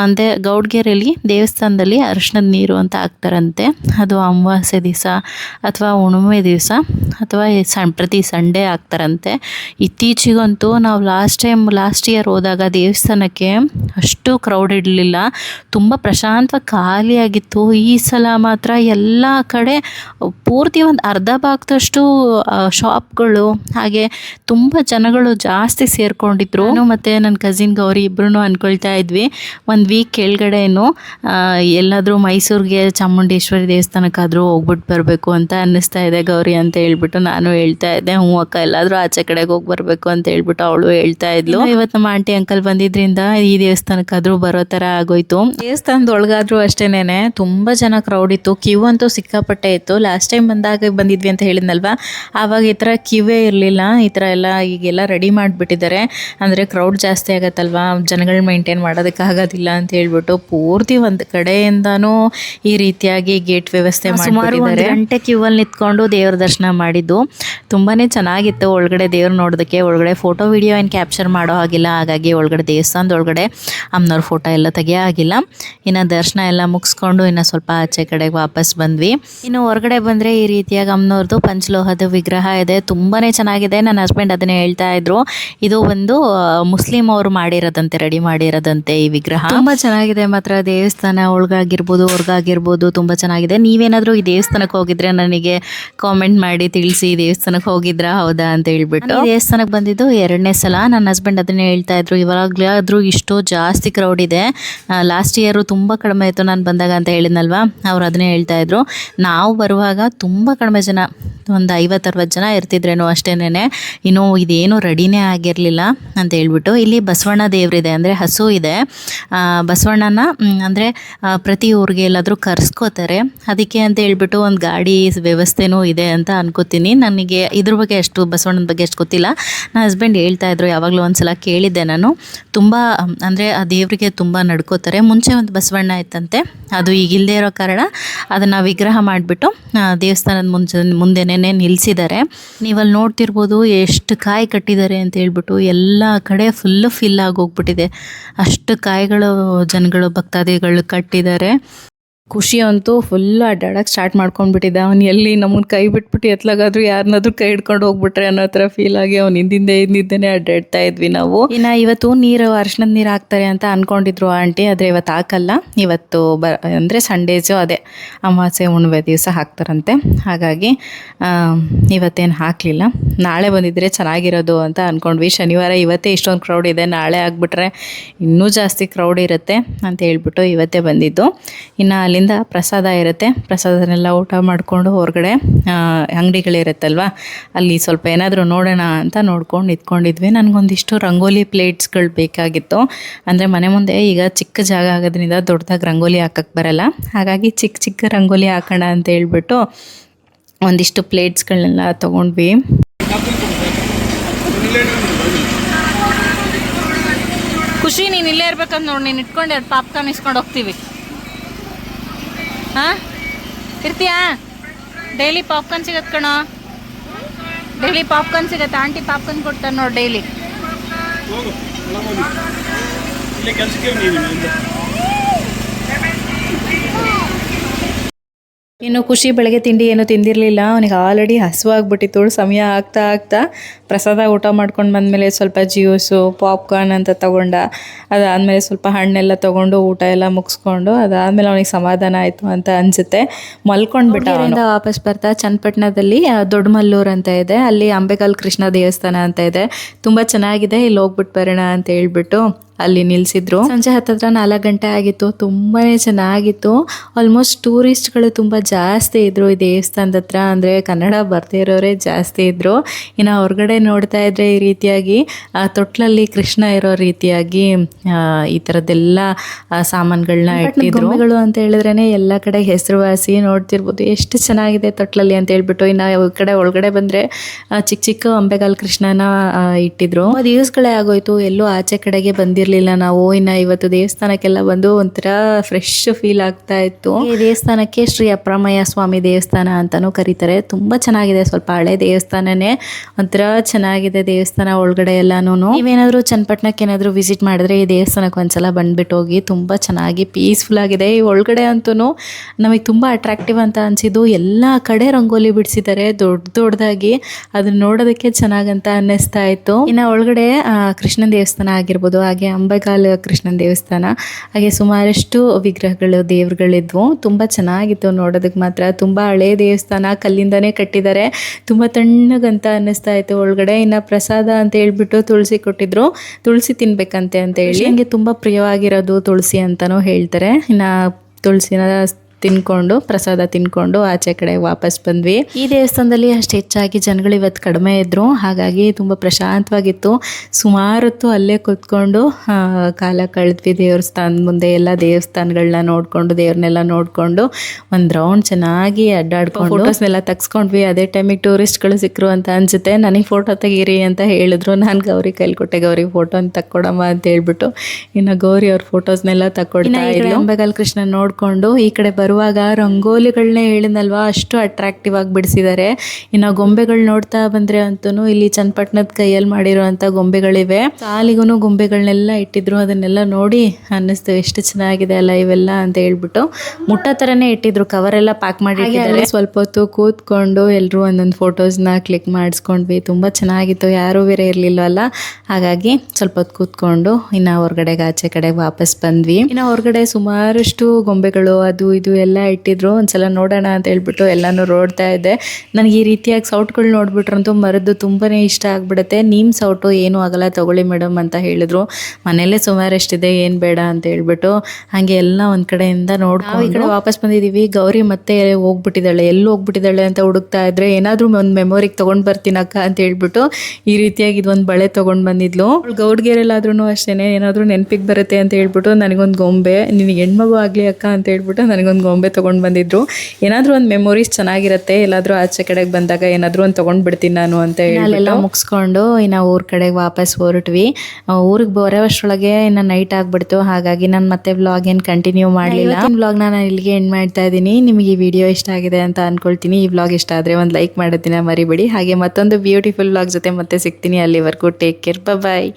ಅಂದರೆ ಗೌಡ್ಗೆರೆಯಲ್ಲಿ ದೇವಸ್ಥಾನದಲ್ಲಿ ಅರಿಶಿಣದ ನೀರು ಅಂತ ಹಾಕ್ತಾರಂತೆ. ಅದು ಅಮಾವಾಸ್ಯೆ ದಿವಸ ಅಥವಾ ಹುಣ್ಣಿಮೆ ದಿವಸ ಅಥವಾ ಸಣ್ ಪ್ರತಿ ಸಂಡೇ ಹಾಕ್ತಾರಂತೆ. ಇತ್ತೀಚೆಗಂತೂ ನಾವು ಲಾಸ್ಟ್ ಟೈಮ್ ಲಾಸ್ಟ್ ಇಯರ್ ಹೋದಾಗ ದೇವಸ್ಥಾನಕ್ಕೆ ಅಷ್ಟು ಕ್ರೌಡ್ ಇಡಲಿಲ್ಲ ತುಂಬ ಪ್ರಶಾಂತವಾಗಿ ಖಾಲಿಯಾಗಿತ್ತು. ಈ ಸಲ ಮಾತ್ರ ಎಲ್ಲ ಕಡೆ ಪೂರ್ತಿ ಒಂದು ಅರ್ಧ ಭಾಗದಷ್ಟು ಶಾಪ್ಗಳು ಹಾಗೆ ತುಂಬ ಜನಗಳು ಜಾಸ್ತಿ ಸೇರ್ಕೊಂಡಿದ್ರು. ಮತ್ತು ನನ್ನ ಕಸಿನ್ ಗೌರಿ ಇಬ್ರು ಅನ್ಕೊಳ್ತಾ ಇದ್ವಿ. ಒಂದು ವೀಕ್ ಕೆಳಗಡೆನೂ ಎಲ್ಲಾದರೂ ಮೈಸೂರಿಗೆ ಚಾಮುಂಡೇಶ್ವರಿ ದೇವಸ್ಥಾನಕ್ಕಾದರೂ ಹೋಗ್ಬಿಟ್ಟು ಬರಬೇಕು ಅಂತ ಅನ್ನಿಸ್ತಾ ಇದೆ ಗೌರಿ ಅಂತ ಹೇಳ್ಬಿಟ್ಟು ನಾನು ಹೇಳ್ತಾ ಇದ್ದೆ. ಹ್ಞೂ ಅಕ್ಕ ಎಲ್ಲಾದರೂ ಆಚೆ ಕಡೆಗೆ ಹೋಗಿ ಬರಬೇಕು ಅಂತ ಹೇಳ್ಬಿಟ್ಟು ಅವಳು ಹೇಳ್ತಾ ಇದ್ಲು. ಇವತ್ತು ನಮ್ಮ ಆಂಟಿ ಅಂಕಲ್ ಬಂದಿದ್ರಿಂದ ಈ ದೇವಸ್ಥಾನಕ್ಕಾದರೂ ಬರೋ ಥರ ಆಗೋಯ್ತು. ದೇವಸ್ಥಾನದ ಒಳಗಾದ್ರೂ ಅಷ್ಟೇನೆ ತುಂಬ ಜನ ಕ್ರೌಡ್ ಇತ್ತು. ಕ್ಯೂ ಅಂತೂ ಸಿಕ್ಕಾಪಟ್ಟೆ ಇತ್ತು. ಲಾಸ್ಟ್ ಟೈಮ್ ಬಂದಾಗ ಬಂದಿದ್ವಿ ಅಂತ ಹೇಳಿದ್ನಲ್ವಾ? ಆವಾಗ ಈ ಥರ ಕ್ಯೂವೇ ಇರಲಿಲ್ಲ. ಈ ಥರ ಎಲ್ಲ ಈಗೆಲ್ಲ ರೆಡಿ ಮಾಡಿಬಿಟ್ಟಿದ್ದಾರೆ ಅಂದರೆ ಕ್ರೌಡ್ ಜಾಸ್ತಿ ಆಗತ್ತಲ್ವಾ? ಜನಗಳು ಮೇಂಟೈನ್ ಮಾಡೋದಕ್ಕಾಗೋದಿಲ್ಲ ಅಂತ ಹೇಳ್ಬಿಟ್ಟು ಪೂರ್ತಿ ಒಂದು ಕಡೆಯಿಂದನೂ ಈ ರೀತಿಯಾಗಿ ಗೇಟ್ ವ್ಯವಸ್ಥೆ ಸುಮಾರು ಒಂದು ಗಂಟೆ ಕ್ಯೂ ಅಲ್ಲಿ ನಿಂತ್ಕೊಂಡು ದೇವ್ರ ದರ್ಶನ ಮಾಡಿದ್ದು. ತುಂಬಾ ಚೆನ್ನಾಗಿತ್ತು. ಒಳಗಡೆ ದೇವ್ರು ನೋಡೋದಕ್ಕೆ ಒಳಗಡೆ ಫೋಟೋ ವಿಡಿಯೋ ಏನು ಕ್ಯಾಪ್ಚರ್ ಮಾಡೋ ಹಾಗಿಲ್ಲ. ಹಾಗಾಗಿ ಒಳಗಡೆ ದೇವಸ್ಥಾನದ ಒಳಗಡೆ ಅಮ್ಮನವ್ರ ಫೋಟೋ ಎಲ್ಲ ತೆಗಿಯೋ ಆಗಿಲ್ಲ ಇನ್ನು ದರ್ಶನ ಎಲ್ಲ ಮುಗಿಸ್ಕೊಂಡು ಇನ್ನು ಸ್ವಲ್ಪ ಆಚೆ ಕಡೆಗೆ ವಾಪಸ್ ಬಂದ್ವಿ. ಇನ್ನು ಹೊರಗಡೆ ಬಂದರೆ ಈ ರೀತಿಯಾಗಿ ಅಮ್ಮನವ್ರದ್ದು ಪಂಚಲೋಹದ ವಿಗ್ರಹ ಇದೆ. ತುಂಬಾ ಚೆನ್ನಾಗಿದೆ. ನನ್ನ ಹಸ್ಬೆಂಡ್ ಅದನ್ನೇ ಹೇಳ್ತಾ ಇದ್ರು. ಇದು ಒಂದು ಮುಸ್ಲಿಂ ಅವರು ಮಾಡಿರೋದಂತೆ ರೆಡಿ ಮಾಡಿರೋದಂತೆ ಈ ವಿಗ್ರಹ. ತುಂಬಾ ಚೆನ್ನಾಗಿದೆ ಮಾತ್ರ. ದೇವಸ್ಥಾನ ಒಳಗಾಗಿರ್ಬೋದು ಹೊರಗಾಗಿರ್ಬೋದು ತುಂಬಾ ಚೆನ್ನಾಗಿದೆ. ನೀವೇನಾದ್ರೂ ಈ ದೇವಸ್ಥಾನಕ್ಕೆ ಹೋಗಿದ್ರೆ ನನಗೆ ಕಾಮೆಂಟ್ ಮಾಡಿ ತಿಳಿಸಿ ದೇವಸ್ಥಾನಕ್ಕೆ ಹೋಗಿದ್ರಾ ಹೌದಾ ಅಂತ ಹೇಳ್ಬಿಟ್ಟು. ದೇವಸ್ಥಾನಕ್ಕೆ ಬಂದಿದ್ದು ಎರಡನೇ ಸಲ. ನನ್ನ ಹಸ್ಬೆಂಡ್ ಅದನ್ನೇ ಹೇಳ್ತಾ ಇದ್ರು ಇವಾಗಲಾದ್ರೂ ಇಷ್ಟೋ ಜಾಸ್ತಿ ಕ್ರೌಡ್ ಇದೆ. ಲಾಸ್ಟ್ ಇಯರು ತುಂಬ ಕಡಿಮೆ ಇತ್ತು ನಾನು ಬಂದಾಗ ಅಂತ ಹೇಳಿದ್ನಲ್ವಾ? ಅವ್ರು ಅದನ್ನೇ ಹೇಳ್ತಾ ಇದ್ರು. ನಾವು ಬರುವಾಗ ತುಂಬಾ ಕಡಿಮೆ ಜನ. ಒಂದು ಐವತ್ತು ಅರವತ್ತು ಜನ ಇರ್ತಿದ್ರೇನೋ ಅಷ್ಟೇನೆ ಇನ್ನು ಇದೇನು ರೆಡಿನೇ ಆಗಿರಲಿಲ್ಲ ಅಂತ ಹೇಳ್ಬಿಟ್ಟು ಇಲ್ಲಿ ಬಸವಣ್ಣ ದೇವರಿದೆ, ಅಂದರೆ ಹಸು ಇದೆ. ಬಸವಣ್ಣನ ಅಂದರೆ ಪ್ರತಿ ಊರಿಗೆ ಎಲ್ಲಾದರೂ ಕರ್ಸ್ಕೋತಾರೆ. ಅದಕ್ಕೆ ಅಂತ ಹೇಳ್ಬಿಟ್ಟು ಒಂದು ಗಾಡಿ ವ್ಯವಸ್ಥೆನೂ ಇದೆ ಅಂತ ಅನ್ಕೋತೀನಿ. ನನಗೆ ಇದ್ರ ಬಗ್ಗೆ ಅಷ್ಟು, ಬಸವಣ್ಣನ ಬಗ್ಗೆ ಅಷ್ಟು ಗೊತ್ತಿಲ್ಲ. ನನ್ನ ಹಸ್ಬೆಂಡ್ ಹೇಳ್ತಾ ಇದ್ರು, ಯಾವಾಗಲೂ ಒಂದು ಸಲ ಕೇಳಿದ್ದೆ ನಾನು. ತುಂಬ, ಅಂದರೆ ಆ ದೇವರಿಗೆ ತುಂಬ ನಡ್ಕೋತಾರೆ. ಮುಂಚೆ ಒಂದು ಬಸವಣ್ಣ ಇತ್ತಂತೆ. ಅದು ಈಗ ಇರೋ ಕಾರಣ ಅದನ್ನು ವಿಗ್ರಹ ಮಾಡಿಬಿಟ್ಟು ದೇವಸ್ಥಾನದ ಮುಂಚೆ ಮುಂದೆನೇ ನಿಲ್ಲಿಸಿದ್ದಾರೆ ನೀವಲ್ಲಿ ನೋಡ್ತಿರ್ಬೋದು ಎಷ್ಟು ಕಾಯಿ ಕಟ್ಟಿದ್ದಾರೆ ಅಂತ ಹೇಳ್ಬಿಟ್ಟು ಎಲ್ಲ ಕಡೆ ಫುಲ್ಲು ಫಿಲ್ ಆಗೋಗ್ಬಿಟ್ಟಿದೆ ಅಷ್ಟು ಕಾಯಿಗಳು ಜನಗಳು, ಭಕ್ತಾದಿಗಳು ಕಟ್ಟಿದ್ದಾರೆ. ಖುಷಿ ಅಂತೂ ಫುಲ್ ಅಡ್ಡಾಡಕ್ಕೆ ಸ್ಟಾರ್ಟ್ ಮಾಡ್ಕೊಂಡ್ಬಿಟ್ಟಿದ್ದ. ಅವ್ನು ಎಲ್ಲಿ ನಮ್ಮನ್ನ ಕೈ ಬಿಟ್ಬಿಟ್ಟು ಎತ್ಲಾಗಾದ್ರೂ ಯಾರನ್ನಾದ್ರೂ ಕೈ ಹಿಡ್ಕೊಂಡು ಹೋಗ್ಬಿಟ್ರೆ ಅನ್ನೋ ಥರ ಫೀಲ್ ಆಗಿ ಅವ್ನು ಹಿಂದಿಂದೆ ಹಿಂದಿಂದನೇ ಅಡ್ಡಾಡ್ತಾ ಇದ್ವಿ ನಾವು. ಇನ್ನು ಇವತ್ತು ನೀರು ಅರ್ಶಿಣದ ನೀರು ಹಾಕ್ತಾರೆ ಅಂತ ಅನ್ಕೊಂಡಿದ್ರು ಆಂಟಿ, ಆದರೆ ಇವತ್ತು ಹಾಕಲ್ಲ. ಇವತ್ತು ಬ, ಅಂದರೆ ಸಂಡೇಸು ಅದೇ ಅಮಾವಾಸ್ಯೆ, ಹುಣ್ಣಿಮೆ ದಿವಸ ಹಾಕ್ತಾರಂತೆ. ಹಾಗಾಗಿ ಇವತ್ತೇನು ಹಾಕಲಿಲ್ಲ. ನಾಳೆ ಬಂದಿದ್ರೆ ಚೆನ್ನಾಗಿರೋದು ಅಂತ ಅಂದ್ಕೊಂಡ್ವಿ ಶನಿವಾರ ಇವತ್ತೇ ಇಷ್ಟೊಂದು ಕ್ರೌಡ್ ಇದೆ. ನಾಳೆ ಆಗಿಬಿಟ್ರೆ ಇನ್ನೂ ಜಾಸ್ತಿ ಕ್ರೌಡ್ ಇರುತ್ತೆ ಅಂತ ಹೇಳ್ಬಿಟ್ಟು ಇವತ್ತೇ ಬಂದಿದ್ದು. ಇನ್ನು ಅಲ್ಲಿಂದ ಪ್ರಸಾದ ಇರುತ್ತೆ. ಪ್ರಸಾದನೆಲ್ಲ ಊಟ ಮಾಡಿಕೊಂಡು ಹೊರಗಡೆ ಅಂಗಡಿಗಳಿರುತ್ತಲ್ವ? ಅಲ್ಲಿ ಸ್ವಲ್ಪ ಏನಾದರೂ ನೋಡೋಣ ಅಂತ ನೋಡ್ಕೊಂಡು ನಿಂತ್ಕೊಂಡಿದ್ವಿ. ನನಗೊಂದಿಷ್ಟು ರಂಗೋಲಿ ಪ್ಲೇಟ್ಸ್ಗಳು ಬೇಕಾಗಿತ್ತು. ಅಂದರೆ ಮನೆ ಮುಂದೆ ಈಗ ಚಿಕ್ಕ ಜಾಗ ಆಗೋದ್ರಿಂದ ದೊಡ್ಡದಾಗಿ ರಂಗೋಲಿ ಹಾಕಕ್ಕೆ ಬರಲ್ಲ. ಹಾಗಾಗಿ ಚಿಕ್ಕ ಚಿಕ್ಕ ರಂಗೋಲಿ ಹಾಕೋಣ ಅಂತ ಹೇಳ್ಬಿಟ್ಟು ಒಂದಿಷ್ಟು ಪ್ಲೇಟ್ಸ್ಗಳನ್ನೆಲ್ಲ ತೊಗೊಂಡ್ವಿ. ಖುಷಿ, ನೀನು ಇಲ್ಲೇ ಇರ್ಬೇಕಂತ ನೋಡಿ. ನೀನು ಇಟ್ಕೊಂಡು ಎರಡು ಪಾಪ್ಕಾರ್ನ್ ಇಸ್ಕೊಂಡು ಹೋಗ್ತೀವಿ. ಹಾಂ? ಇರ್ತೀಯಾ ಡೈಲಿ ಪಾಪ್ಕಾರ್ನ್ ಸಿಗತ್ತೆ ಕಣೋ. ಡೈಲಿ ಪಾಪ್ಕಾರ್ನ್ ಸಿಗತ್ತೆ? ಆಂಟಿ ಪಾಪ್ಕಾರ್ನ್ ಕೊಡ್ತಾರೆ ನೋಡಿ ಡೈಲಿ ಹೋಗು ಒಳಗ್ ಹೋಗಿ ಇಲ್ಲೇ ಕೆಲ್ಸಕ್ಕೆ ನೀನು ಹಿಂದೆ ಇನ್ನು ಖುಷಿ ಬೆಳಗ್ಗೆ ತಿಂಡಿ ಏನೂ ತಿಂದಿರಲಿಲ್ಲ. ಅವನಿಗೆ ಆಲ್ರೆಡಿ ಹಸುವಾಗ್ಬಿಟ್ಟಿತ್ತು. ಸಮಯ ಆಗ್ತಾ ಆಗ್ತಾ ಪ್ರಸಾದ ಊಟ ಮಾಡ್ಕೊಂಡು ಬಂದಮೇಲೆ ಸ್ವಲ್ಪ ಜ್ಯೂಸು ಪಾಪ್ಕಾರ್ನ್ ಅಂತ ತೊಗೊಂಡ, ಅದಾದಮೇಲೆ ಸ್ವಲ್ಪ ಹಣ್ಣೆಲ್ಲ ತೊಗೊಂಡು ಊಟ ಎಲ್ಲ ಮುಗಿಸ್ಕೊಂಡು ಅದಾದಮೇಲೆ ಅವನಿಗೆ ಸಮಾಧಾನ ಆಯಿತು ಅಂತ ಅನಿಸುತ್ತೆ. ಮಲ್ಕೊಂಡ್ಬಿಟ್ಟ ಅವನಿಂದ ವಾಪಸ್ ಬರ್ತಾ ಚನ್ನಪಟ್ಟಣದಲ್ಲಿ ದೊಡ್ಡಮಲ್ಲೂರು ಅಂತ ಇದೆ. ಅಲ್ಲಿ ಅಂಬೆಗಾಲ್ ಕೃಷ್ಣ ದೇವಸ್ಥಾನ ಅಂತ ಇದೆ. ತುಂಬ ಚೆನ್ನಾಗಿದೆ. ಇಲ್ಲಿ ಹೋಗ್ಬಿಟ್ಟು ಬರೋಣ ಅಂತ ಹೇಳ್ಬಿಟ್ಟು. ಅಲ್ಲಿ ನಿಲ್ಸಿದ್ರು. ಸಂಜೆ ಹತ್ತತ್ರ ನಾಲ್ಕು ಗಂಟೆ ಆಗಿತ್ತು ತುಂಬಾನೇ ಚೆನ್ನಾಗಿತ್ತು. ಆಲ್ಮೋಸ್ಟ್ ಟೂರಿಸ್ಟ್ಗಳು ತುಂಬ ಜಾಸ್ತಿ ಇದ್ರು ಈ ದೇವಸ್ಥಾನದ ಹತ್ರ ಅಂದರೆ ಕನ್ನಡ ಬರ್ದೇ ಇರೋರೇ ಜಾಸ್ತಿ ಇದ್ರು. ಇನ್ನು ಹೊರಗಡೆ ನೋಡ್ತಾ ಇದ್ರೆ ಈ ರೀತಿಯಾಗಿ ಆ, ತೊಟ್ಲಲ್ಲಿ ಕೃಷ್ಣ ಇರೋ ರೀತಿಯಾಗಿ ಆ, ಈ ಥರದ್ದೆಲ್ಲ ಸಾಮಾನುಗಳನ್ನ ಇಟ್ಟಿದ್ರು. ಅಂತ ಹೇಳಿದ್ರೇ ಎಲ್ಲ ಕಡೆ ಹೆಸರುವಾಸಿ ನೋಡ್ತಿರ್ಬೋದು. ಎಷ್ಟು ಚೆನ್ನಾಗಿದೆ ತೊಟ್ಲಲ್ಲಿ ಅಂತ ಹೇಳ್ಬಿಟ್ಟು ಇನ್ನು ಈ ಕಡೆ ಒಳಗಡೆ ಬಂದರೆ ಚಿಕ್ಕ ಚಿಕ್ಕ ಅಂಬೆಗಾಲ್ ಕೃಷ್ಣನ ಇಟ್ಟಿದ್ರು. ಅದು ಯೂಸ್ಗಳೇ ಆಗೋಯ್ತು ಎಲ್ಲೂ ಆಚೆ ಕಡೆಗೆ ಬಂದಿರಲಿಲ್ಲ ನಾವು. ಇನ್ನು ಇವತ್ತು ದೇವಸ್ಥಾನಕ್ಕೆಲ್ಲ ಬಂದು ಒಂಥರ ಫ್ರೆಶ್ ಫೀಲ್ ಆಗ್ತಾ ಇತ್ತು. ಈ ದೇವಸ್ಥಾನಕ್ಕೆ ಶ್ರೀ ಅಪ್ರಮಯ್ಯ ಸ್ವಾಮಿ ದೇವಸ್ಥಾನ ಅಂತಾನೂ ಕರೀತಾರೆ. ತುಂಬ ಚೆನ್ನಾಗಿದೆ, ಸ್ವಲ್ಪ ಹಳೆ ದೇವಸ್ಥಾನನೇ. ಒಂಥರ ಚೆನ್ನಾಗಿದೆ ದೇವಸ್ಥಾನ ಒಳಗಡೆ ಎಲ್ಲಾನು ನೀವೇನಾದರೂ ಚನ್ನಪಟ್ಟಣಕ್ಕೆ ಏನಾದರೂ ವಿಸಿಟ್ ಮಾಡಿದ್ರೆ ಈ ದೇವಸ್ಥಾನಕ್ಕೆ ಒಂದ್ಸಲ ಬಂದ್ಬಿಟ್ಟು ಹೋಗಿ ತುಂಬ ಚೆನ್ನಾಗಿ ಪೀಸ್ಫುಲ್ ಆಗಿದೆ. ಈ ಒಳಗಡೆ ಅಂತೂ ನಮಗೆ ತುಂಬ ಅಟ್ರಾಕ್ಟಿವ್ ಅಂತ ಅನಿಸಿದ್ದು ಎಲ್ಲ ಕಡೆ ರಂಗೋಲಿ ಬಿಡಿಸಿದ್ದಾರೆ ದೊಡ್ಡ ದೊಡ್ಡದಾಗಿ ಅದನ್ನ ನೋಡೋದಕ್ಕೆ ಚೆನ್ನಾಗಂತ ಅನ್ನಿಸ್ತಾ ಇತ್ತು. ಇನ್ನು ಒಳಗಡೆ ಕೃಷ್ಣ ದೇವಸ್ಥಾನ ಆಗಿರ್ಬೋದು, ಹಾಗೆ ಅಂಬೆಗಾಲು ಕೃಷ್ಣನ ದೇವಸ್ಥಾನ. ಹಾಗೆ ಸುಮಾರಷ್ಟು ವಿಗ್ರಹಗಳು ದೇವ್ರುಗಳಿದ್ವು. ತುಂಬ ಚೆನ್ನಾಗಿತ್ತು ನೋಡೋದಕ್ಕೆ ಮಾತ್ರ. ತುಂಬ ಹಳೆ ದೇವಸ್ಥಾನ ಕಲ್ಲಿಂದನೇ ಕಟ್ಟಿದ್ದಾರೆ ತುಂಬ ತಣ್ಣಗಂತ ಅನ್ನಿಸ್ತಾ ಇತ್ತು ಒಳಗಡೆ. ಇನ್ನು ಪ್ರಸಾದ ಅಂತ ಹೇಳ್ಬಿಟ್ಟು ತುಳಸಿ ಕೊಟ್ಟಿದ್ರು. ತುಳಸಿ ತಿನ್ಬೇಕಂತೆ ಅಂತ ಹೇಳಿ. ನನಗೆ ತುಂಬ ಪ್ರಿಯವಾಗಿರೋದು ತುಳಸಿ ಅಂತಲೂ ಹೇಳ್ತಾರೆ. ಇನ್ನು ತುಳಸಿನ ತಿನ್ಕೊಂಡು ಪ್ರಸಾದ ತಿನ್ಕೊಂಡು ಆಚೆ ಕಡೆ ವಾಪಸ್ ಬಂದ್ವಿ. ಈ ದೇವಸ್ಥಾನದಲ್ಲಿ ಅಷ್ಟು ಹೆಚ್ಚಾಗಿ ಜನಗಳು ಇವತ್ತು ಕಡಿಮೆ ಇದ್ರು. ಹಾಗಾಗಿ ತುಂಬ ಪ್ರಶಾಂತವಾಗಿತ್ತು. ಸುಮಾರು ಹೊತ್ತು ಅಲ್ಲೇ ಕೂತ್ಕೊಂಡು ಕಾಲ ಕಳೆದ್ವಿ ದೇವಸ್ಥಾನದ ಮುಂದೆ. ಎಲ್ಲ ದೇವಸ್ಥಾನಗಳನ್ನ ನೋಡಿಕೊಂಡು ದೇವ್ರನ್ನೆಲ್ಲ ನೋಡಿಕೊಂಡು ಒಂದು ರೌಂಡ್ ಚೆನ್ನಾಗಿ ಅಡ್ಡಾಡ್ಕೊಂಡು ಫೋಟೋಸ್ನೆಲ್ಲ ತಗ್ಸ್ಕೊಂಡ್ವಿ. ಅದೇ ಟೈಮಿಗೆ ಟೂರಿಸ್ಟ್ಗಳು ಸಿಕ್ಕರು ಅಂತ ಅನ್ಸುತ್ತೆ. ನನಗೆ ಫೋಟೋ ತೆಗೀರಿ ಅಂತ ಹೇಳಿದ್ರು. ನಾನು ಗೌರಿ ಕೈಲಿ ಕೊಟ್ಟೆ ಗೌರಿ ಫೋಟೋನ ತಕ್ಕೊಡಮ್ಮ ಅಂತ ಹೇಳ್ಬಿಟ್ಟು ಇನ್ನು ಗೌರಿ ಅವ್ರ ಫೋಟೋಸ್ನೆಲ್ಲ ತಕ್ಕೊಡ್ತಾ ಇದ್ಲು. ಅಂಬೆಗಾಲ್ ಕೃಷ್ಣ ನೋಡಿಕೊಂಡು ಈ ಕಡೆ ಬರುವಾಗ ರಂಗೋಲಿಗಳನ್ನೇ ಹೇಳಿದ್ನಲ್ವಾ? ಅಷ್ಟು ಅಟ್ರಾಕ್ಟಿವ್ ಆಗಿ ಬಿಡಿಸಿದ್ದಾರೆ ಇನ್ನು ಗೊಂಬೆಗಳು ನೋಡ್ತಾ ಬಂದ್ರೆ ಅಂತೂ ಇಲ್ಲಿ ಚನ್ನಪಟ್ಟಣದ ಕೈಯಲ್ಲಿ ಮಾಡಿರುವಂಥ ಗೊಂಬೆಗಳಿವೆ. ಸಾಲಿಗೂ ಗೊಂಬೆಗಳನ್ನೆಲ್ಲ ಇಟ್ಟಿದ್ರು. ಅದನ್ನೆಲ್ಲ ನೋಡಿ ಅನ್ನಿಸ್ತು. ಎಷ್ಟು ಚೆನ್ನಾಗಿದೆ ಅಲ್ಲ ಇವೆಲ್ಲ ಅಂತ ಹೇಳ್ಬಿಟ್ಟು. ಮುಟ್ಟ ಥರನೇ ಇಟ್ಟಿದ್ರು. ಕವರ್ ಎಲ್ಲ ಪ್ಯಾಕ್ ಮಾಡಿ ಇಟ್ಟಿದ್ದಾರೆ. ಸ್ವಲ್ಪ ಹೊತ್ತು ಕೂತ್ಕೊಂಡು ಎಲ್ಲರೂ ಒಂದೊಂದು ಫೋಟೋಸ್ನ ಕ್ಲಿಕ್ ಮಾಡಿಸ್ಕೊಂಡ್ವಿ. ತುಂಬ ಚೆನ್ನಾಗಿತ್ತು. ಯಾರೂ ಬೇರೆ ಇರಲಿಲ್ಲವಲ್ಲ ಹಾಗಾಗಿ ಸ್ವಲ್ಪ ಹೊತ್ತು ಕೂತ್ಕೊಂಡು ಇನ್ನು ಹೊರಗಡೆಗೆ ಆಚೆ ಕಡೆಗೆ ವಾಪಸ್ ಬಂದ್ವಿ. ಇನ್ನು ಹೊರಗಡೆ ಸುಮಾರಷ್ಟು ಗೊಂಬೆಗಳು ಅದು ಇದು ಎಲ್ಲ ಇಟ್ಟಿದ್ರು. ಒಂದ್ಸಲ ನೋಡೋಣ ಅಂತ ಹೇಳ್ಬಿಟ್ಟು ಎಲ್ಲಾನು ನೋಡ್ತಾ ಇದ್ದೆ. ನನಗೆ ಈ ರೀತಿಯಾಗಿ ಸೌಟ್ಗಳು ನೋಡ್ಬಿಟ್ರಂತೂ ಮರದ್ದು ತುಂಬಾನೇ ಇಷ್ಟ ಆಗ್ಬಿಡುತ್ತೆ. ನೀಮ್ ಸೌಟು ಏನೂ ಆಗಲ್ಲ, ತಗೊಳ್ಳಿ ಮೇಡಮ್ ಅಂತ ಹೇಳಿದ್ರು. ಮನೇಲೆ ಸುಮಾರಷ್ಟಿದೆ ಏನು ಬೇಡ ಅಂತ ಹೇಳ್ಬಿಟ್ಟು ಹಾಗೆ ಎಲ್ಲ ಒಂದ್ ಕಡೆಯಿಂದ ನೋಡ್ಕೊಂಡು ಈ ಕಡೆ ವಾಪಸ್ ಬಂದಿದೀವಿ. ಗೌರಿ ಮತ್ತೆ ಹೋಗ್ಬಿಟ್ಟಿದ್ದಾಳೆ. ಎಲ್ಲಿ ಹೋಗ್ಬಿಟ್ಟಿದ್ದಾಳೆ ಅಂತ ಹುಡುಕ್ತಾ ಇದ್ರೆ ಏನಾದರೂ ಒಂದು ಮೆಮೊರಿಗೆ ತಗೊಂಡ್ ಬರ್ತೀನಕ್ಕ ಅಂತ ಹೇಳ್ಬಿಟ್ಟು ಈ ರೀತಿಯಾಗಿ ಇದೊಂದು ಬಳೆ ತಗೊಂಡ್ ಬಂದಿದ್ಲು. ಗೌಡ್ಗೆರೆಲ್ಲಾದ್ರೂ ಅಷ್ಟೇನೆ ಏನಾದರೂ ನೆನಪಿಗೆ ಬರುತ್ತೆ ಅಂತ ಹೇಳ್ಬಿಟ್ಟು ನನಗೊಂದು ಗೊಂಬೆ, ನಿನಗೆ ಹೆಣ್ಮಗು ಆಗಲಿ ಅಕ್ಕ ಅಂತ ಹೇಳ್ಬಿಟ್ಟು ನನಗೊಂದು ಗೊಂಬೆ ತಗೊಂಡ್ ಬಂದಿದ್ರು. ಏನಾದ್ರೂ ಒಂದು ಮೆಮೊರೀಸ್ ಚೆನ್ನಾಗಿರುತ್ತೆ ಎಲ್ಲಾದ್ರೂ ಆಚೆ ಕಡೆಗೆ ಬಂದಾಗ ಏನಾದ್ರೂ ಒಂದು ತಗೊಂಡ್ ಬಿಡ್ತೀನಿ ನಾನು ಅಂತ ಹೇಳಿ ಮುಗಿಸ್ಕೊಂಡು ಇನ್ನು ಊರ್ ಕಡೆಗೆ ವಾಪಸ್ ಹೊರಟ್ವಿ. ಊರಿಗೆ ಬರೋವಷ್ಟರೊಳಗೆ ಇನ್ನು ನೈಟ್ ಆಗ್ಬಿಡ್ತು. ಹಾಗಾಗಿ ನಾನು ಮತ್ತೆ ವ್ಲಾಗ್ ಏನು ಕಂಟಿನ್ಯೂ ಮಾಡಲಿಲ್ಲ. ವ್ಲಾಗ್ ನಾನು ಇಲ್ಲಿಗೆ ಎಂಡ್ ಮಾಡ್ತಾ ಇದ್ದೀನಿ. ನಿಮಗೆ ಈ ವಿಡಿಯೋ ಇಷ್ಟ ಆಗಿದೆ ಅಂತ ಅನ್ಕೊಳ್ತೀನಿ. ಈ ವ್ಲಾಗ್ ಇಷ್ಟ ಆದರೆ ಒಂದು ಲೈಕ್ ಮಾಡೋದಿನ ಮರಿಬೇಡಿ. ಹಾಗೆ ಮತ್ತೊಂದು ಬ್ಯೂಟಿಫುಲ್ ವ್ಲಾಗ್ ಜೊತೆ ಮತ್ತೆ ಸಿಗ್ತೀನಿ ಅಲ್ಲಿವರೆಗೂ. Take care bye